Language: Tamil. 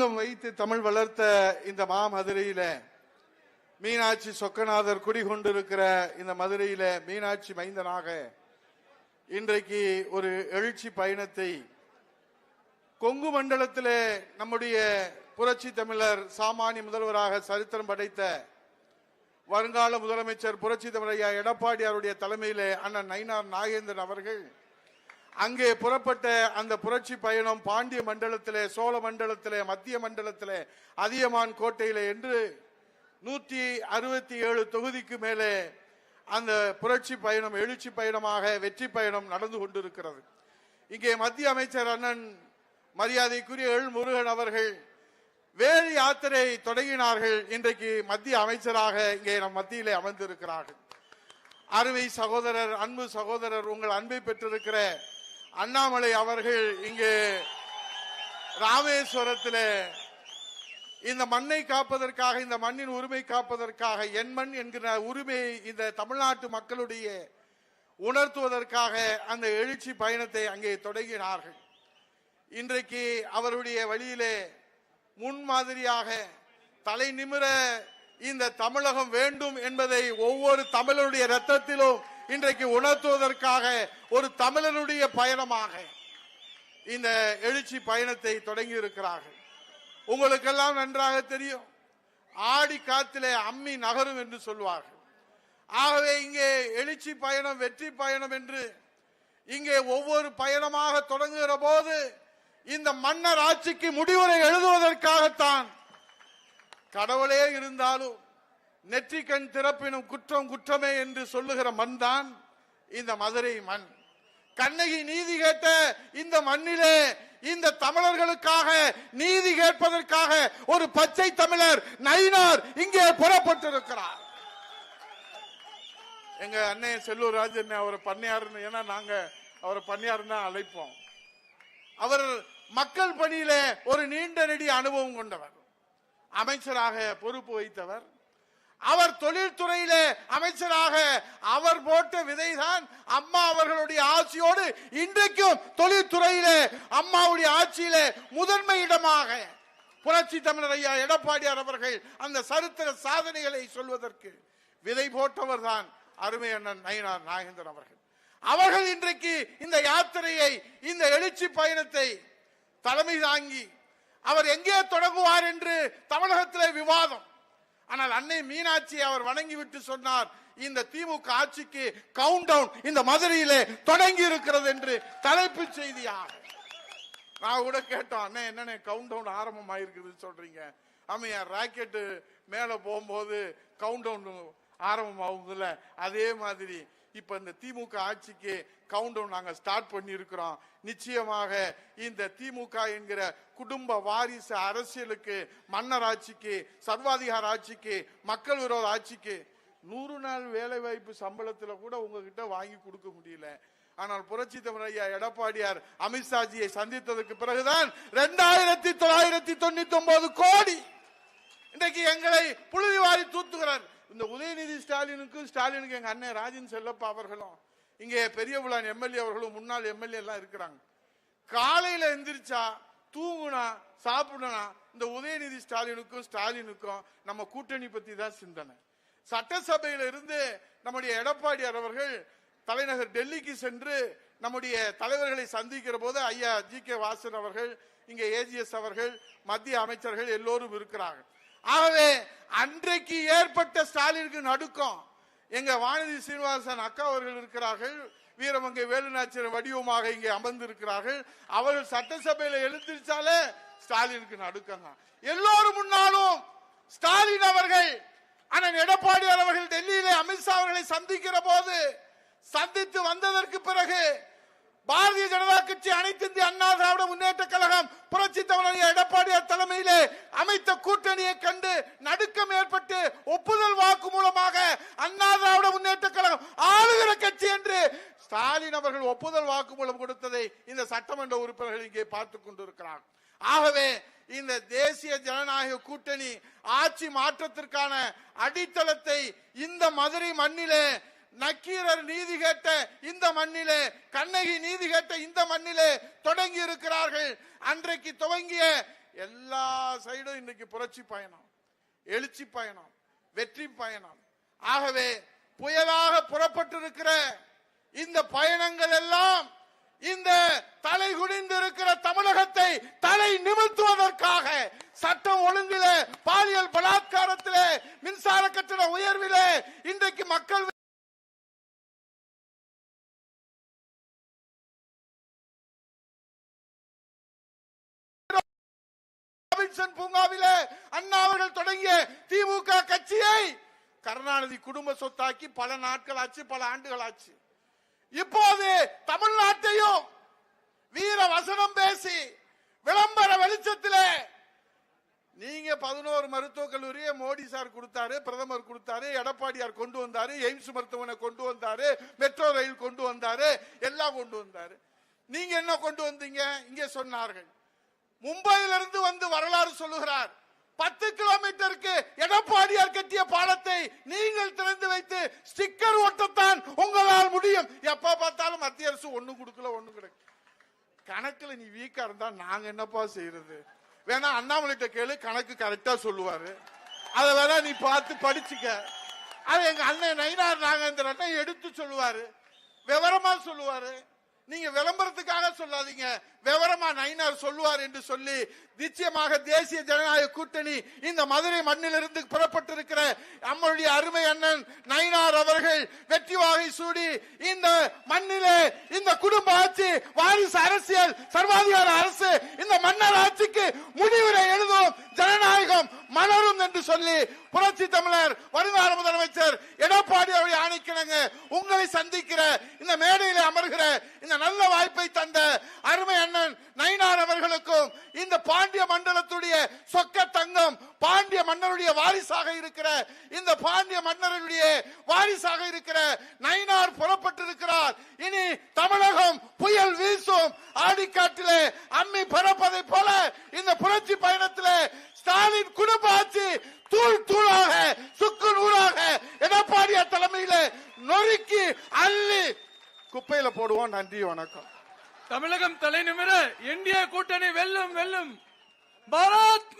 சங்கம் வைத்து தமிழ் வளர்த்த இந்த மாமதுரையில மீனாட்சி சொக்கநாதர் குடிகொண்டிருக்கிற இந்த மதுரையில மீனாட்சி மைந்தனாக இன்றைக்கு ஒரு எழுச்சி பயணத்தை கொங்கு மண்டலத்திலே நம்முடைய புரட்சி தமிழர் சாமானிய முதல்வராக சரித்திரம் படைத்த வருங்கால முதலமைச்சர் புரட்சி தமிழையா எடப்பாடியாருடைய தலைமையிலே அண்ணன் நயினார் நாகேந்திரன் அவர்கள் அங்கே புறப்பட்ட அந்த புரட்சி பயணம் பாண்டிய மண்டலத்திலே சோழ மண்டலத்திலே மத்திய மண்டலத்திலே அதியமான் கோட்டையிலே என்று நூற்றி அறுபத்தி ஏழு தொகுதிக்கு மேலே அந்த புரட்சி பயணம் எழுச்சி பயணமாக வெற்றி பயணம் நடந்து கொண்டிருக்கிறது. இங்கே மத்திய அமைச்சர் அண்ணன் மரியாதைக்குரிய எழு முருகன் அவர்கள் வேறு யாத்திரை தொடங்கினார்கள். இன்றைக்கு மத்திய அமைச்சராக இங்கே நம் மத்தியிலே அமர்ந்திருக்கிறார்கள். அறுவை சகோதரர் அன்பு சகோதரர் உங்கள் அன்பை பெற்றிருக்கிற அண்ணாமலை அவர்கள் இங்கே ராமேஸ்வரத்தில் இந்த மண்ணை காப்பதற்காக இந்த மண்ணின் உரிமை காப்பதற்காக என் மண் என்கிற உரிமையை இந்த தமிழ்நாட்டு மக்களுடைய உணர்த்துவதற்காக அந்த எழுச்சி பயணத்தை அங்கே தொடங்கினார்கள். இன்றைக்கு அவருடைய வழியிலே முன்மாதிரியாக தலை நிமிர இந்த தமிழகம் வேண்டும் என்பதை ஒவ்வொரு தமிழருடைய ரத்தத்திலும் இன்றைக்கு உணர்த்துவதற்காக ஒரு தமிழனுடைய பயணமாக இந்த எழுச்சி பயணத்தை தொடங்கி இருக்கிறார்கள் உங்களுக்கெல்லாம் நன்றாக தெரியும். ஆடி காத்திலே அம்மி நகரும் என்று சொல்வார்கள். ஆகவே இங்கே எழுச்சி பயணம் வெற்றி பயணம் என்று இங்கே ஒவ்வொரு பயணமாக தொடங்குகிற போது இந்த மன்னர் ஆட்சிக்கு முடிவுரை எழுதுவதற்காகத்தான் கடவுளே இருந்தாலும் நெற்றிக்கண் திறப்பினும் குற்றம் குற்றமே என்று சொல்லுகிற மண் தான் இந்த மதுரை மண். கண்ணகி நீதி கேட்ட இந்த மண்ணிலே இந்த தமிழர்களுக்காக நீதி கேட்பதற்காக ஒரு பச்சை தமிழர் நயினார் இங்கே புறப்பட்டிருக்கிறார். எங்க அண்ணன் செல்லூர் ராஜன் அவரை பண்ணையாருன்னு ஏன்னா நாங்க அவரை பண்ணையாருன்னு அழைப்போம். அவர் மக்கள் பணியில ஒரு நீண்ட நெடிய அனுபவம் கொண்டவர். அமைச்சராக பொறுப்பு வைத்தவர் அவர் தொழில்துறையிலே அமைச்சராக அவர் போட்ட விதைதான் அம்மா அவர்களுடைய ஆட்சியோடு இன்றைக்கும் தொழில்துறையில அம்மாவுடைய ஆட்சியிலே முதன்மை இடமாக. புரட்சி தமிழர் ஐயா எடப்பாடியார் அவர்கள் அந்த சரித்திர சாதனைகளை சொல்வதற்கு விதை போட்டவர் தான் அருமை அண்ணன் நயினார் நாகேந்திரன் அவர்கள். அவர்கள் இன்றைக்கு இந்த யாத்திரையை இந்த எழுச்சி பயணத்தை தலைமை தாங்கி அவர் எங்கே தொடங்குவார் என்று தமிழகத்தில் விவாதம். ஆனால் அன்னை மீனாட்சி அவர் வணங்கிவிட்டு சொன்னார் இந்த திமுக ஆட்சிக்கு கவுண்ட் டவுன் இந்த மதுரையிலே தொடங்கி இருக்கிறது என்று தலைப்பு செய்தியாக நான் கூட கேட்டோம் அண்ணே என்னண்ணே கவுண்ட் டவுன் ஆரம்பம் ஆயிருக்குதுன்னு சொல்றீங்க. ஆமையா ராக்கெட்டு மேலே போகும்போது கவுண்ட் டவுன் ஆரம்பம் ஆகுதுல்ல அதே மாதிரி இப்ப இந்த திமுக ஆட்சிக்கு கவுண்ட் டவுன் நாங்க ஸ்டார்ட் பண்ணி இருக்கிறோம் நிச்சயமாக இந்த திமுக என்கிற குடும்ப வாரிசு அரசியலுக்கு மன்னர் ஆட்சிக்கு சர்வாதிகார ஆட்சிக்கு மக்கள் விரோத ஆட்சிக்கு நூறு நாள் வேலை வாய்ப்பு சம்பளத்துல கூட உங்ககிட்ட வாங்கி கொடுக்க முடியல. ஆனால் புரட்சி தமிழ் ஐயா எடப்பாடியார் அமித்ஷாஜியை சந்தித்ததற்கு பிறகுதான் ரெண்டாயிரத்தி தொள்ளாயிரத்தி தொண்ணூத்தி ஒன்பது கோடி இன்றைக்கு எங்களை புழுதி வாரி தூத்துகிறார். இந்த உதயநிதி ஸ்டாலினுக்கும் ஸ்டாலினுக்கு எங்கள் அண்ணன் ராஜன் செல்லப்பா அவர்களும் இங்கே பெரிய எம்எல்ஏ அவர்களும் முன்னாள் எம்எல்ஏ எல்லாம் இருக்கிறாங்க. காலையில் எந்திரிச்சா தூங்குனா சாப்பிடனா இந்த உதயநிதி ஸ்டாலினுக்கும் ஸ்டாலினுக்கும் நம்ம கூட்டணி பற்றி தான் சிந்தனை. சட்டசபையில் இருந்து நம்முடைய எடப்பாடியார் அவர்கள் தலைநகர் டெல்லிக்கு சென்று நம்முடைய தலைவர்களை சந்திக்கிற போது ஐயா ஜி கே வாசன் அவர்கள் இங்கே ஏஜிஎஸ் அவர்கள் மத்திய அமைச்சர்கள் எல்லோரும் இருக்கிறார்கள் ஆகவே அன்றைக்கு ஏற்பட்ட ஸ்டாலினுக்கு நடுக்கம். எங்க வானதி சீனிவாசன் அக்கா அவர்கள் இருக்கிறார்கள். வீரமங்கை வேலுநாச்சியர் வடிவமாக இங்கே அமர்ந்திருக்கிறார்கள். அவர்கள் சட்டசபையில எழுந்திருச்சாலே ஸ்டாலினுக்கு நடுக்கங்க. எல்லோரும் முன்னாலும் ஸ்டாலின் அவர்கள் அண்ணன் எடப்பாடியார் அவர்கள் டெல்லியிலே அமித்ஷா அவர்களை சந்திக்கிற போது சந்தித்து வந்ததற்கு பிறகு பாரதிய ஜனதா கட்சி அனைத்து இந்திய அண்ணா திராவிட முன்னேற்ற கழகம் புரட்சி தமிழக எடப்பாடியார் தலைமையிலே அமைத்த கூட்டணியை கண்டு நடுக்கம் ஏற்பட்டு ஒப்புதல் வாக்கு மூலமாக அண்ணா திராவிட முன்னேற்ற கழகம் ஆளுகிற கட்சி என்று ஸ்டாலின் அவர்கள் ஒப்புதல் வாக்கு மூலம் கொடுத்ததை இந்த சட்டமன்ற உறுப்பினர்கள் இங்கே பார்த்துக் கொண்டிருக்கிறார் ஆகவே இந்த தேசிய ஜனநாயக கூட்டணி ஆட்சி மாற்றத்திற்கான அடித்தளத்தை இந்த மதுரை மண்ணிலே நக்கீரர் நீதி கேட்ட இந்த மண்ணிலே கண்ணகி நீதி கேட்ட இந்த மண்ணிலே தொடங்கி இருக்கிறார்கள். அன்றைக்கு துவங்கிய எல்லா சைடும் இன்னைக்கு புரட்சி பயணம் எழுச்சி பயணம் வெற்றி பயணம். ஆகவே புயலாக புறப்பட்டிருக்கிற இந்த பயணங்கள் எல்லாம் இந்த தலை குடிந்திருக்கிற தமிழகத்தை தலை நிமித்துவதற்காக சட்டம் ஒழுங்கில பாலியல் பலாத்காரத்தில மின்சார கட்டண உயர்வில இன்றைக்கு மக்கள் பூங்காவில பூங்காவிலே அண்ணா அவர்கள் தொடங்கிய திமுக கட்சியை கருணாநிதி குடும்ப சொத்தாக்கி பல நாட்கள் ஆச்சு பல ஆண்டுகள் ஆச்சு இப்போது தமிழ்நாட்டையும் வீர வசனம் பேசி விளம்பர வெளிச்சத்தில் நீங்க பதினோரு மருத்துவக் கல்லூரியை மோடி சார் கொடுத்தாரு பிரதமர் கொடுத்தாரு எடப்பாடியார் கொண்டு வந்தாரு எய்ம்ஸ் மருத்துவமனை கொண்டு வந்தாரு மெட்ரோ ரயில் கொண்டு வந்தாரு எல்லாம் கொண்டு வந்தாரு. நீங்க என்ன கொண்டு வந்தீங்க? இங்கே சொன்னார்கள். மும்பையிலிருந்து வந்து வரலாறு சொல்லுகிறார். பத்து கிலோமீட்டருக்கு எடப்பாடியார் கட்டிய பாலத்தை நீங்கள் திறந்து வைத்து ஸ்டிக்கர் ஒட்டத்தான் உங்களால் முடியும். எப்ப பார்த்தாலும் மத்திய அரசு ஒண்ணு கொடுக்கல ஒண்ணு கிடைக்கும் கணக்குல நீ வீக்கா இருந்தா நாங்க என்னப்பா செய்யறது? வேணா அண்ணாமலைகிட்ட கேளு கணக்கு கரெக்டா சொல்லுவாரு. அதை வேணா நீ பார்த்து படிச்சுக்க. அது எங்க அண்ணன் நயினார் நாகேந்திரன் எடுத்து சொல்லுவாரு. விவரமா சொல்லுவாரு. நீங்க விளம்பரத்துக்காக சொல்லாதீங்க. விவரமா நயினார் சொல்லுவார் என்று சொல்லி நிச்சயமாக தேசிய ஜனநாயக கூட்டணி இந்த மதுரை மண்ணிலிருந்து புறப்பட்டிருக்கிற நம்மளுடைய அருமை அண்ணன் நயினார் அவர்கள் வெற்றி வாகை சூடி இந்த மண்ணிலே இந்த குடும்ப ஆட்சி வாரிசு அரசியல் சர்வாதிகார அரசு இந்த மன்னர் ஆட்சிக்கு முடிவுரை எழுதும் ஜனநாயகம் மலரும் என்று சொல்லி புரட்சி தமிழர் வருங்கால முதலமைச்சர் எடப்பாடி அவர்கள் ஆணைக்கிணங்க உங்களை சந்திக்கிற இந்த மேடையிலே அமர்கிற இந்த நல்ல வாய்ப்பை தந்த அருமை அண்ணன் நயினார் அவர்களுக்கும் இந்த பாண்டிய மண்டலத்துடைய சொக்க தங்கம் பாண்டிய மன்னருடைய வாரிசாக இருக்கிற இந்த பாண்டிய மன்னருடைய வாரிசாக இருக்கிற நயினார் புறப்பட்டிருக்கிறார். இனி தமிழகம் புயல் வீசும் ஆடிக்காட்டிலே அம்மி பறப்பதை போல இந்த புரட்சி பயணத்திலே ஸ்டாலின் குடும்ப ஆட்சி தூள் தூளாக சுக்கு நூறாக எடப்பாடியார் தலைமையில நொறுக்கி அள்ளி குப்பையில போடுவோம். நன்றி வணக்கம். தமிழகம் தலைநிமிர இந்திய கூட்டணி வெல்லும் வெல்லும். பாரத்